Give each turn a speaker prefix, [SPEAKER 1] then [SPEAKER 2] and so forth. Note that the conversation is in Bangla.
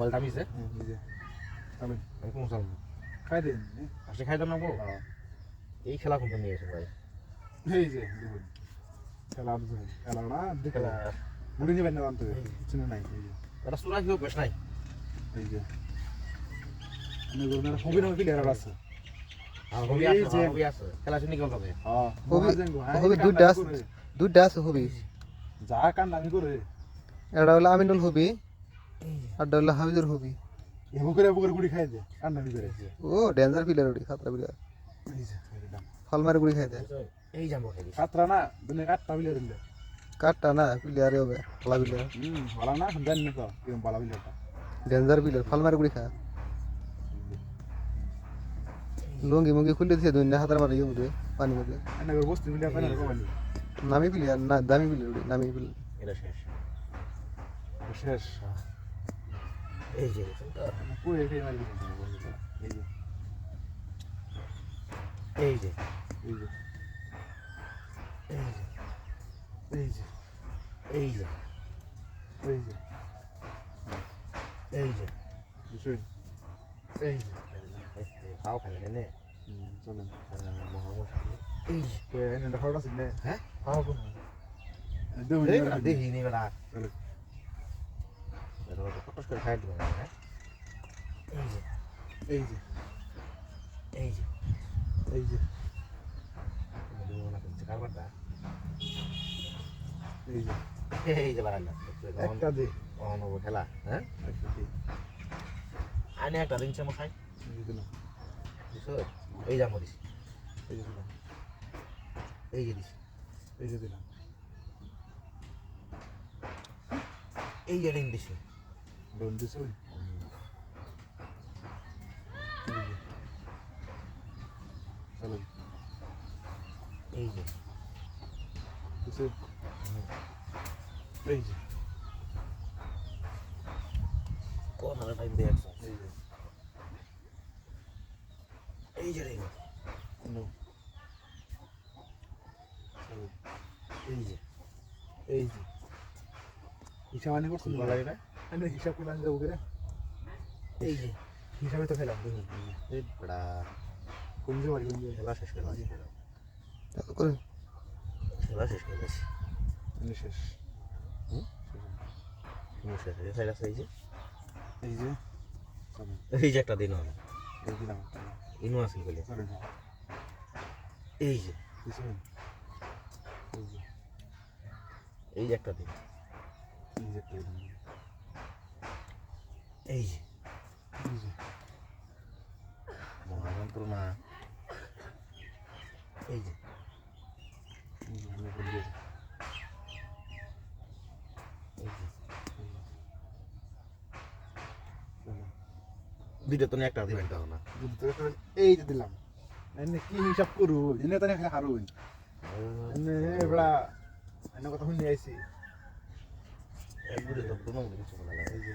[SPEAKER 1] হ্যাঁ, যে
[SPEAKER 2] আমি কোন
[SPEAKER 1] খাই দিন
[SPEAKER 2] আসলে
[SPEAKER 1] হ্যাঁ।
[SPEAKER 2] এই খেলা কোনটা নিয়ে এসে ভাই?
[SPEAKER 1] এই যে খেলা খেলা না
[SPEAKER 2] খেলা।
[SPEAKER 1] মুড়ি নেবেন না আনতে কিছু নাই
[SPEAKER 2] এটা সুরা কেউ বেশ নাই।
[SPEAKER 1] এই যে। আমি বললাম হবি না হবি
[SPEAKER 2] আর হবি
[SPEAKER 1] এই
[SPEAKER 2] আছে খেলা শুনি কেমন হবে
[SPEAKER 1] হ্যাঁ
[SPEAKER 3] হবি-
[SPEAKER 1] হ্যাঁ,
[SPEAKER 3] দুইটা
[SPEAKER 1] কান্না
[SPEAKER 3] আছে। দুইটা আছে হবি।
[SPEAKER 1] যা কান আমি করে।
[SPEAKER 3] এটা হলো আমিনুল হবি। আড্ডা হলো হাবিজুর হুবি।
[SPEAKER 1] এমন গুড়ি খাই দে আর না ভিতরে
[SPEAKER 3] ও ডেঞ্জার পিলার ওটি খাতরা
[SPEAKER 1] পিলার ফল
[SPEAKER 3] মারে গুড়ি খাই দে।
[SPEAKER 2] এই
[SPEAKER 1] খাতরা না মানে কাটটা পিলার দিলে
[SPEAKER 3] কাটটা না পিলারে হবে ফলা পিলার
[SPEAKER 1] হুম ফলা না জানি তো কিরম ফলা পিলারটা
[SPEAKER 3] ডেঞ্জার পিলার ফল মারে গুড়ি খা। লুঙ্গি মুঙ্গি খুলে দিছে দুই না হাতার মারে
[SPEAKER 1] ইয়ে বুঝে পানি মধ্যে।
[SPEAKER 3] নামি পিলি না দামি পিলি নামি পিলি
[SPEAKER 2] এটা শেষ।
[SPEAKER 1] শেষ।
[SPEAKER 2] এই যে
[SPEAKER 1] এই যে
[SPEAKER 2] এই যে
[SPEAKER 1] এই যে
[SPEAKER 2] এই যে
[SPEAKER 1] এই যে
[SPEAKER 2] এই যে
[SPEAKER 1] এই যে
[SPEAKER 2] খাও খাই নে
[SPEAKER 1] চলেন
[SPEAKER 2] এই যে হ্যাঁ
[SPEAKER 1] খাও
[SPEAKER 2] দেখি নি বেটা ফটোস করে খাই দেবো হ্যাঁ? এই যে
[SPEAKER 1] এই যে
[SPEAKER 2] এই যে
[SPEAKER 1] এই যে
[SPEAKER 2] কারবারটা
[SPEAKER 1] এই যে
[SPEAKER 2] এই যে বাড়াল
[SPEAKER 1] একটা দে।
[SPEAKER 2] কখন হব খেলা হ্যাঁ? আনে একটা
[SPEAKER 1] দিন চামো
[SPEAKER 2] খাই এই জামো দিস
[SPEAKER 1] এই যে দিলাম।
[SPEAKER 2] এই যে দিস।
[SPEAKER 1] এই যে দিলাম।
[SPEAKER 2] এই যে দিন দিছি।
[SPEAKER 1] Down this way.
[SPEAKER 2] চলেন এই যে।
[SPEAKER 1] বুঝছে? এই যে।
[SPEAKER 2] কোনার টাইম দিয়ে আসছে
[SPEAKER 1] এই যে।
[SPEAKER 2] এই যে রেগে
[SPEAKER 1] নো।
[SPEAKER 2] এই যে।
[SPEAKER 1] এই যে। ইচ্ছা মানে করছেন
[SPEAKER 2] ভালো লাগে না?
[SPEAKER 1] আমি হিসাব করে আনি যাব
[SPEAKER 2] এই যে
[SPEAKER 1] হিসাবে তো দেখুন
[SPEAKER 2] এই বড়া।
[SPEAKER 1] যে বাড়ি কোন
[SPEAKER 2] খেলা শেষ করে দিছি
[SPEAKER 3] করে
[SPEAKER 2] খেলা শেষ করে
[SPEAKER 1] এনে শেষ।
[SPEAKER 2] হুম? শেষ হয়ে সাইড আছে এই যে।
[SPEAKER 1] এই যে।
[SPEAKER 2] এই যে একটা দিন হলো
[SPEAKER 1] এই দিলাম
[SPEAKER 2] ইনু আসিল বলে এই যে।
[SPEAKER 1] এই যে।
[SPEAKER 2] এই যে একটা দিন।
[SPEAKER 1] এই যে করে দিলাম
[SPEAKER 2] এই যে।
[SPEAKER 1] এই যে
[SPEAKER 2] মহাযন্ত্রণা এই যে।
[SPEAKER 1] এই
[SPEAKER 2] এই দুইটা তো একটা দিবেন তাও না।
[SPEAKER 1] এই যে দিলাম। এনে কি হিসাব করু? এনে তো না হারুন এনে এবড়া এনে কথা শুনি আইছি।
[SPEAKER 2] একবারে তো কোনো কিছু বলা লাগে
[SPEAKER 1] এই যে।